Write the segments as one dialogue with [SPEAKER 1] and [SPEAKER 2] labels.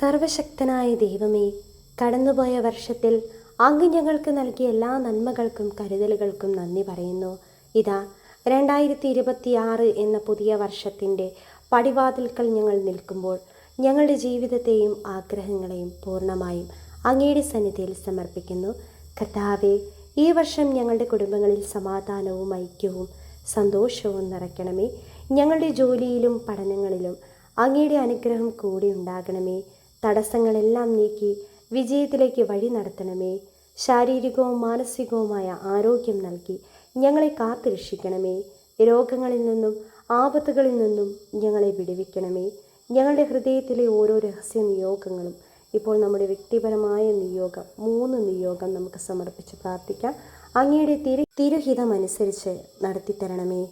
[SPEAKER 1] സർവശക്തനായ ദൈവമേ കടന്നുപോയ വർഷത്തിൽ അങ്ങ് ഞങ്ങൾക്ക് നൽകിയ എല്ലാ നന്മകൾക്കും കരുതലുകൾക്കും നന്ദി പറയുന്നു. ഇതാ രണ്ടായിരത്തി ഇരുപത്തിയാറ് എന്ന പുതിയ വർഷത്തിന്റെ പടിവാതിൽക്കൽ ഞങ്ങൾ നിൽക്കുമ്പോൾ ഞങ്ങളുടെ ജീവിതത്തെയും ആഗ്രഹങ്ങളെയും പൂർണമായും അങ്ങയുടെ സന്നിധിയിൽ സമർപ്പിക്കുന്നു. കർത്താവെ ഈ വർഷം ഞങ്ങളുടെ കുടുംബങ്ങളിൽ സമാധാനവും ഐക്യവും സന്തോഷവും നിറയ്ക്കണമേ. ഞങ്ങളുടെ ജോലിയിലും പഠനങ്ങളിലും അങ്ങയുടെ അനുഗ്രഹം കൂടി ഉണ്ടാകണമേ. തടസ്സങ്ങളെല്ലാം നീക്കി വിജയത്തിലേക്ക് വഴി നടത്തണമേ. ശാരീരികവും മാനസികവുമായ ആരോഗ്യം നൽകി ഞങ്ങളെ കാത്തുരക്ഷിക്കണമേ രോഗങ്ങളിൽ നിന്നും ആപത്തുകളിൽ നിന്നും ഞങ്ങളെ വിടുവിക്കണമേ. ഞങ്ങളുടെ ഹൃദയത്തിലെ ഓരോ രഹസ്യ നിയോഗങ്ങളും ഇപ്പോൾ നമ്മുടെ വ്യക്തിപരമായ നിയോഗം മൂന്ന് നിയോഗം നമുക്ക് സമർപ്പിച്ച് പ്രാർത്ഥിക്കാം. അങ്ങയുടെ തിരു തിരുഹിതമനുസരിച്ച് നടത്തിത്തരണമേ.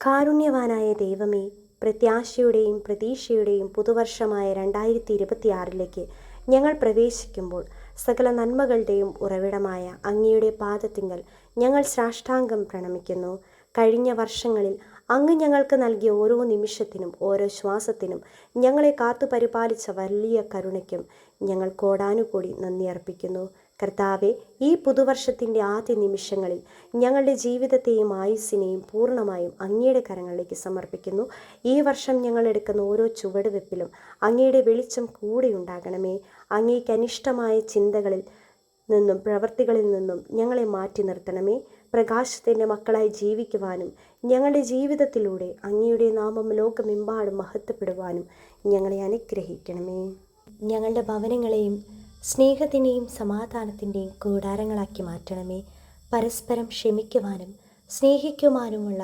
[SPEAKER 1] കാരുണ്യവാനായ ദൈവമേ പ്രത്യാശയുടെയും പ്രതീക്ഷയുടെയും പുതുവർഷമായ രണ്ടായിരത്തി ഇരുപത്തിയാറിലേക്ക് ഞങ്ങൾ പ്രവേശിക്കുമ്പോൾ സകല നന്മകളുടെയും ഉറവിടമായ അങ്ങയുടെ പാദത്തിങ്കൽ ഞങ്ങൾ സാഷ്ടാംഗം പ്രണമിക്കുന്നു. കഴിഞ്ഞ വർഷങ്ങളിൽ അങ്ങ് ഞങ്ങൾക്ക് നൽകിയ ഓരോ നിമിഷത്തിനും ഓരോ ശ്വാസത്തിനും ഞങ്ങളെ കാത്തു പരിപാലിച്ച വലിയ കരുണയ്ക്കും ഞങ്ങൾ കോടാനുകൂടി നന്ദി അർപ്പിക്കുന്നു. കർത്താവെ ഈ പുതുവർഷത്തിന്റെ ആദ്യ നിമിഷങ്ങളിൽ ഞങ്ങളുടെ ജീവിതത്തെയും ആയുസ്സിനെയും പൂർണമായും അങ്ങയുടെ കരങ്ങളിലേക്ക് സമർപ്പിക്കുന്നു. ഈ വർഷം ഞങ്ങൾ എടുക്കുന്ന ഓരോ ചുവടുവെപ്പിലും അങ്ങയുടെ വെളിച്ചം കൂടെ ഉണ്ടാകണമേ. അങ്ങേക്ക് അനിഷ്ടമായ ചിന്തകളിൽ നിന്നും പ്രവൃത്തികളിൽ നിന്നും ഞങ്ങളെ മാറ്റി നിർത്തണമേ. പ്രകാശത്തിന്റെ മക്കളായി ജീവിക്കുവാനും ഞങ്ങളുടെ ജീവിതത്തിലൂടെ അങ്ങയുടെ നാമം ലോകമെമ്പാടും മഹത്വപ്പെടുവാനും ഞങ്ങളെ അനുഗ്രഹിക്കണമേ. ഞങ്ങളുടെ ഭവനങ്ങളെയും സ്നേഹത്തിന്റെയും സമാധാനത്തിന്റെയും കൂടാരങ്ങളാക്കി മാറ്റണമേ. പരസ്പരം ക്ഷമിക്കുവാനും സ്നേഹിക്കുവാനുമുള്ള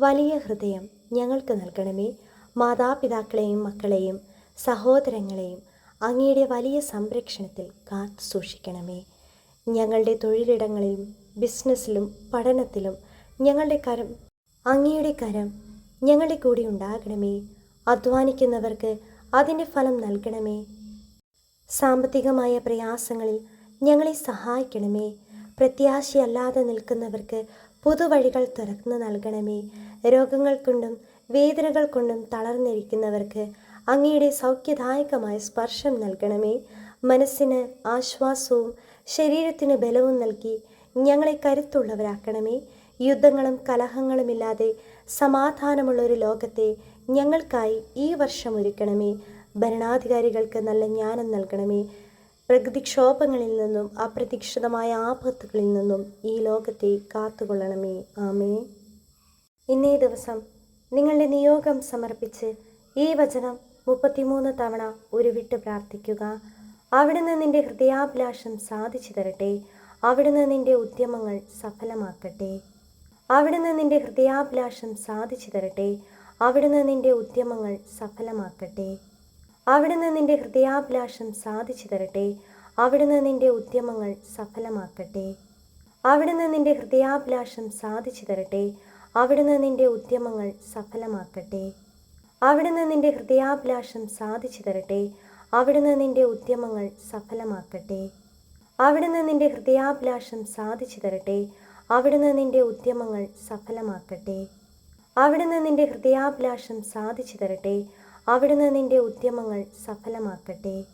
[SPEAKER 1] വലിയ ഹൃദയം ഞങ്ങൾക്ക് നൽകണമേ. മാതാപിതാക്കളെയും മക്കളെയും സഹോദരങ്ങളെയും അങ്ങയുടെ വലിയ സംരക്ഷണത്തിൽ കാത്തു സൂക്ഷിക്കണമേ. ഞങ്ങളുടെ തൊഴിലിടങ്ങളിലും ബിസിനസ്സിലും പഠനത്തിലും ഞങ്ങളുടെ കരം അങ്ങയുടെ കരം ഞങ്ങളുടെ കൂടെ ഉണ്ടാകണമേ. അധ്വാനിക്കുന്നവർക്ക് അതിന്റെ ഫലം നൽകണമേ. സാമ്പത്തികമായ പ്രയാസങ്ങളിൽ ഞങ്ങളെ സഹായിക്കണമേ. പ്രത്യാശയല്ലാതെ നിൽക്കുന്നവർക്ക് പുതുവഴികൾ തുറന്നു നൽകണമേ. രോഗങ്ങൾ കൊണ്ടും വേദനകൾ കൊണ്ടും തളർന്നിരിക്കുന്നവർക്ക് അങ്ങയുടെ സൗഖ്യദായകമായ സ്പർശം നൽകണമേ. മനസ്സിന് ആശ്വാസവും ശരീരത്തിന് ബലവും നൽകി ഞങ്ങളെ കരുത്തുള്ളവരാക്കണമേ. യുദ്ധങ്ങളും കലഹങ്ങളുമില്ലാതെ സമാധാനമുള്ള ഒരു ലോകത്തെ ഞങ്ങൾക്കായി ഈ വർഷം ഒരുക്കണമേ. ഭരണാധികാരികൾക്ക് നല്ല ജ്ഞാനം നൽകണമേ. പ്രകൃതിക്ഷോഭങ്ങളിൽ നിന്നും അപ്രതീക്ഷിതമായ ആപത്തുകളിൽ നിന്നും ഈ ലോകത്തെ കാത്തുകൊള്ളണമേ. ആമേ ഇന്നേ ദിവസം നിങ്ങളുടെ നിയോഗം സമർപ്പിച്ച് ഈ വചനം മുപ്പത്തിമൂന്ന് തവണ ഉരുവിട്ട് പ്രാർത്ഥിക്കുക. അവിടുന്ന് നിന്റെ ഹൃദയാഭിലാഷം സാധിച്ചു തരട്ടെ. അവിടുന്ന് നിന്റെ ഉദ്യമങ്ങൾ സഫലമാക്കട്ടെ. അവിടുന്ന് നിന്റെ ഹൃദയാഭിലാഷം സാധിച്ചു തരട്ടെ. അവിടുന്ന് നിന്റെ ഉദ്യമങ്ങൾ സഫലമാക്കട്ടെ. അവിടുന്ന് നിന്റെ ഹൃദയാഭിലാഷം സാധിച്ചു തരട്ടെ. അവിടുന്ന് നിന്റെ ഉദ്യമങ്ങൾ സഫലമാക്കട്ടെ. അവിടുന്ന് നിന്റെ ഹൃദയാഭിലാഷം സാധിച്ചു തരട്ടെ. അവിടുന്ന് നിന്റെ ഉദ്യമങ്ങൾ സഫലമാക്കട്ടെ. അവിടുന്ന് നിന്റെ ഹൃദയാഭിലാഷം സാധിച്ചു തരട്ടെ. അവിടുന്ന് നിന്റെ ഉദ്യമങ്ങൾ സഫലമാക്കട്ടെ. അവിടുന്ന് നിന്റെ ഹൃദയാഭിലാഷം സാധിച്ചു തരട്ടെ. അവിടുന്ന് നിന്റെ ഉദ്യമങ്ങൾ സഫലമാക്കട്ടെ. അവിടുന്ന് നിന്റെ ഹൃദയാഭിലാഷം സാധിച്ചു തരട്ടെ. അവിടുന്ന് നിന്റെ ഉദ്യമങ്ങൾ സഫലമാക്കട്ടെ.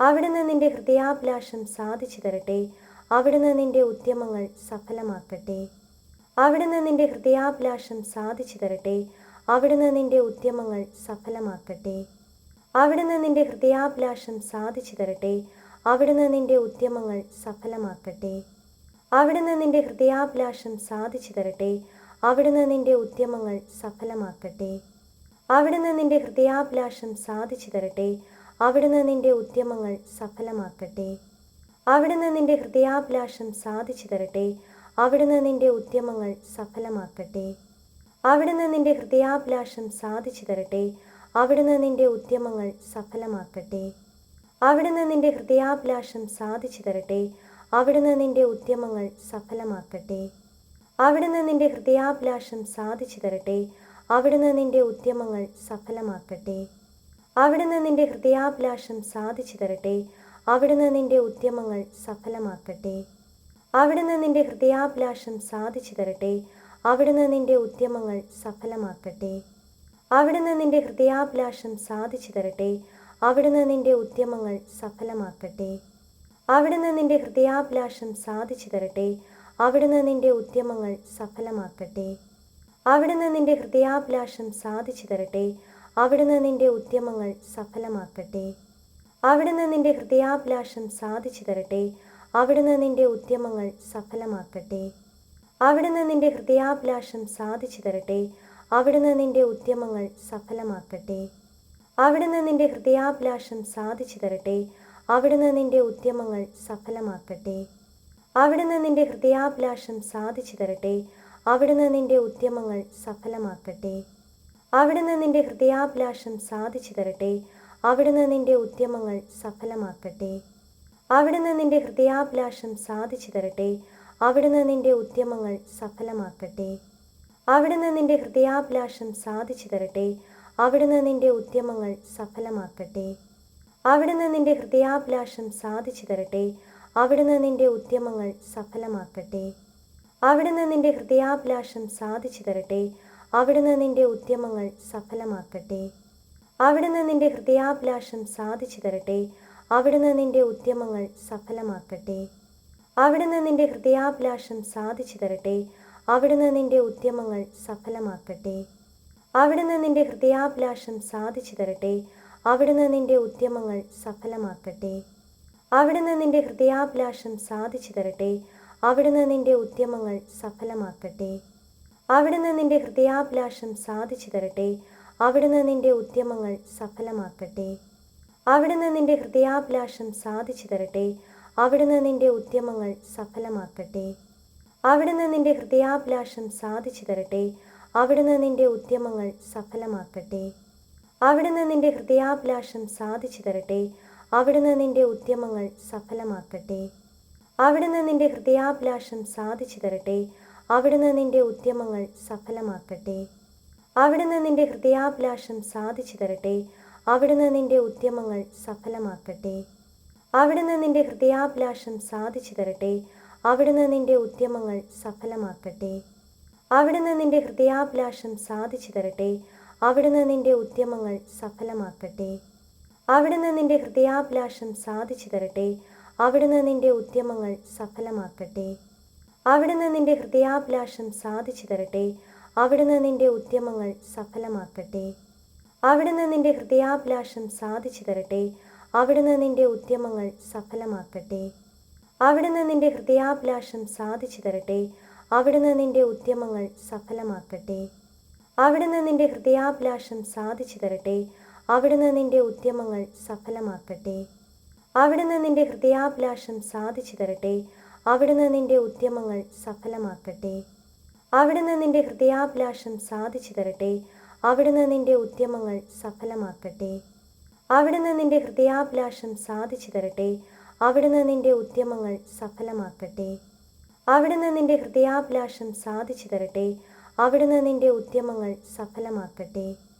[SPEAKER 1] അവിടുന്ന് നിന്റെ ഹൃദയാഭിലാഷം സാധിച്ചു തരട്ടെ. അവിടുന്ന് നിന്റെ ഉദ്യമങ്ങൾ സഫലമാക്കട്ടെ. അവിടുന്ന് നിന്റെ ഹൃദയാഭിലാഷം സാധിച്ചു തരട്ടെ. അവിടുന്ന് നിന്റെ ഉദ്യമങ്ങൾ സഫലമാക്കട്ടെ. അവിടുന്ന് നിന്റെ ഹൃദയാഭിലാഷം സാധിച്ചു തരട്ടെ. അവിടുന്ന് നിന്റെ ഉദ്യമങ്ങൾ സഫലമാക്കട്ടെ. അവിടുന്ന് നിന്റെ ഹൃദയാഭിലാഷം സാധിച്ചു തരട്ടെ. അവിടുന്ന് നിന്റെ ഉദ്യമങ്ങൾ സഫലമാക്കട്ടെ. അവിടുന്ന് നിന്റെ ഹൃദയാഭിലാഷം സാധിച്ചു തരട്ടെ. അവിടുന്ന് നിന്റെ ഉദ്യമങ്ങൾ സഫലമാക്കട്ടെ. അവിടുന്ന് നിന്റെ ഹൃദയാഭിലാഷം സാധിച്ചു തരട്ടെ. അവിടുന്ന് നിന്റെ ഉദ്യമങ്ങൾ സഫലമാക്കട്ടെ. അവിടുന്ന് നിന്റെ ഹൃദയാഭിലാഷം സാധിച്ചു തരട്ടെ. അവിടുന്ന് നിന്റെ ഉദ്യമങ്ങൾ സഫലമാക്കട്ടെ. അവിടുന്ന് നിന്റെ ഹൃദയാഭിലാഷം സാധിച്ചു തരട്ടെ. അവിടുന്ന് നിന്റെ ഉദ്യമങ്ങൾ സഫലമാക്കട്ടെ. അവിടുന്ന് നിന്റെ ഹൃദയാഭിലാഷം സാധിച്ചു തരട്ടെ. അവിടുന്ന് നിന്റെ ഉദ്യമങ്ങൾ സഫലമാക്കട്ടെ. അവിടുന്ന് നിന്റെ ഹൃദയാഭിലാഷം സാധിച്ചു തരട്ടെ. അവിടുന്ന് നിന്റെ ഉദ്യമങ്ങൾ സഫലമാക്കട്ടെ. അവിടുന്ന് നിന്റെ ഹൃദയാഭിലാഷം സാധിച്ചു തരട്ടെ. അവിടുന്ന് നിന്റെ ഉദ്യമങ്ങൾ സഫലമാക്കട്ടെ. അവിടുന്ന് നിന്റെ ഹൃദയാഭിലാഷം സാധിച്ചു തരട്ടെ. അവിടുന്ന് നിന്റെ ഉദ്യമങ്ങൾ സഫലമാക്കട്ടെ. അവിടുന്ന് നിന്റെ ഹൃദയാഭിലാഷം സാധിച്ചു തരട്ടെ. അവിടുന്ന് നിന്റെ ഉദ്യമങ്ങൾ സഫലമാക്കട്ടെ. അവിടുന്ന് നിന്റെ ഹൃദയാഭിലാഷം സാധിച്ചു തരട്ടെ. അവിടുന്ന് നിന്റെ ഉദ്യമങ്ങൾ സഫലമാക്കട്ടെ. അവിടുന്ന് നിന്റെ ഹൃദയാഭിലാഷം സാധിച്ചു തരട്ടെ. അവിടുന്ന് നിന്റെ ഉദ്യമങ്ങൾ സഫലമാക്കട്ടെ. അവിടുന്ന് നിന്റെ ഹൃദയാഭിലാഷം സാധിച്ചു തരട്ടെ. അവിടുന്ന് നിന്റെ ഉദ്യമങ്ങൾ സഫലമാക്കട്ടെ. അവിടുന്ന് നിന്റെ ഹൃദയാഭിലാഷം സാധിച്ചു തരട്ടെ. അവിടുന്ന് നിന്റെ ഉദ്യമങ്ങൾ സഫലമാക്കട്ടെ. അവിടുന്ന് നിന്റെ ഹൃദയാഭിലാഷം സാധിച്ചു തരട്ടെ. അവിടുന്ന് നിന്റെ ഉദ്യമങ്ങൾ സഫലമാക്കട്ടെ. അവിടുന്ന് നിന്റെ ഹൃദയാഭിലാഷം സാധിച്ചു തരട്ടെ. അവിടുന്ന് നിന്റെ ഉദ്യമങ്ങൾ സഫലമാക്കട്ടെ. അവിടുന്ന് നിന്റെ ഹൃദയാഭിലാഷം സാധിച്ചു തരട്ടെ. അവിടുന്ന് നിന്റെ ഉദ്യമങ്ങൾ സഫലമാക്കട്ടെ. അവിടുന്ന് നിന്റെ ഹൃദയാഭിലാഷം സാധിച്ചു തരട്ടെ. അവിടുന്ന് നിന്റെ ഉദ്യമങ്ങൾ സഫലമാക്കട്ടെ. അവിടുന്ന് നിന്റെ ഹൃദയാഭിലാഷം സാധിച്ചു തരട്ടെ. അവിടുന്ന് നിന്റെ ഉദ്യമങ്ങൾ സഫലമാക്കട്ടെ. അവിടുന്ന് നിന്റെ ഹൃദയാഭിലാഷം സാധിച്ചു തരട്ടെ. അവിടുന്ന് നിന്റെ ഉദ്യമങ്ങൾ സഫലമാക്കട്ടെ. അവിടുന്ന് നിന്റെ ഹൃദയാഭിലാഷം സാധിച്ചു തരട്ടെ. അവിടുന്ന് നിന്റെ ഉദ്യമങ്ങൾ സഫലമാക്കട്ടെ. അവിടുന്ന് നിന്റെ ഹൃദയാഭിലാഷം സാധിച്ചു തരട്ടെ. അവിടുന്ന് നിന്റെ ഉദ്യമങ്ങൾ സഫലമാക്കട്ടെ. അവിടുന്ന് നിന്റെ ഹൃദയാഭിലാഷം സാധിച്ചു തരട്ടെ. അവിടുന്ന് നിന്റെ ഉദ്യമങ്ങൾ സഫലമാക്കട്ടെ. അവിടുന്ന് നിന്റെ ഹൃദയാഭിലാഷം സാധിച്ചു തരട്ടെ. അവിടുന്ന് നിന്റെ ഉദ്യമങ്ങൾ സഫലമാക്കട്ടെ. അവിടുന്ന് നിന്റെ ഹൃദയാഭിലാഷം സാധിച്ചു തരട്ടെ. അവിടുന്ന് നിന്റെ ഉദ്യമങ്ങൾ സഫലമാക്കട്ടെ. അവിടുന്ന് നിന്റെ ഹൃദയാഭിലാഷം സാധിച്ചു തരട്ടെ. അവിടുന്ന് നിന്റെ ഉദ്യമങ്ങൾ സഫലമാക്കട്ടെ. അവിടുന്ന് നിന്റെ ഹൃദയാഭിലാഷം സാധിച്ചു തരട്ടെ. അവിടുന്ന് നിന്റെ ഉദ്യമങ്ങൾ സഫലമാക്കട്ടെ. അവിടുന്ന് നിന്റെ ഹൃദയാഭിലാഷം സാധിച്ചു തരട്ടെ. അവിടുന്ന് നിന്റെ ഉദ്യമങ്ങൾ സഫലമാക്കട്ടെ. അവിടുന്ന് നിന്റെ ഹൃദയാഭിലാഷം സാധിച്ചു തരട്ടെ. അവിടുന്ന് നിന്റെ ഉദ്യമങ്ങൾ സഫലമാക്കട്ടെ. അവിടുന്ന് നിന്റെ ഹൃദയാഭിലാഷം സാധിച്ചു തരട്ടെ. അവിടുന്ന് നിന്റെ ഉദ്യമങ്ങൾ സഫലമാക്കട്ടെ. അവിടുന്ന് നിന്റെ ഹൃദയാഭിലാഷം സാധിച്ചു തരട്ടെ. അവിടുന്ന് നിന്റെ ഉദ്യമങ്ങൾ സഫലമാക്കട്ടെ. അവിടുന്ന് നിന്റെ ഹൃദയാഭിലാഷം സാധിച്ചു തരട്ടെ. അവിടുന്ന് നിന്റെ ഉദ്യമങ്ങൾ സഫലമാക്കട്ടെ. അവിടുന്ന് നിന്റെ ഹൃദയാഭിലാഷം സാധിച്ചു തരട്ടെ. അവിടുന്ന് നിന്റെ ഉദ്യമങ്ങൾ സഫലമാക്കട്ടെ. അവിടുന്ന് നിന്റെ ഹൃദയാഭിലാഷം സാധിച്ചു തരട്ടെ. അവിടുന്ന് നിന്റെ ഉദ്യമങ്ങൾ സഫലമാക്കട്ടെ. അവിടുന്ന് നിന്റെ ഹൃദയാഭിലാഷം സാധിച്ചു തരട്ടെ. അവിടുന്ന് നിന്റെ ഉദ്യമങ്ങൾ സഫലമാക്കട്ടെ. അവിടുന്ന് നിന്റെ ഹൃദയാഭിലാഷം സാധിച്ചു തരട്ടെ. അവിടുന്ന് നിന്റെ ഉദ്യമങ്ങൾ സഫലമാക്കട്ടെ. അവിടുന്ന് നിന്റെ ഹൃദയാഭിലാഷം സാധിച്ചു തരട്ടെ. അവിടുന്ന് നിന്റെ ഉദ്യമങ്ങൾ സഫലമാക്കട്ടെ. അവിടുന്ന് നിന്റെ ഹൃദയാഭിലാഷം സാധിച്ചു തരട്ടെ. അവിടുന്ന് നിന്റെ ഉദ്യമങ്ങൾ സഫലമാക്കട്ടെ. അവിടുന്ന് നിന്റെ ഹൃദയാഭിലാഷം സാധിച്ചു തരട്ടെ. അവിടുന്ന് നിന്റെ ഉദ്യമങ്ങൾ സഫലമാക്കട്ടെ. അവിടുന്ന് നിന്റെ ഹൃദയാഭിലാഷം സാധിച്ചു തരട്ടെ. അവിടുന്ന് നിന്റെ ഉദ്യമങ്ങൾ സഫലമാക്കട്ടെ. അവിടുന്ന് നിന്റെ ഹൃദയാഭിലാഷം സാധിച്ചു തരട്ടെ. അവിടുന്ന് നിന്റെ ഉദ്യമങ്ങൾ സഫലമാക്കട്ടെ.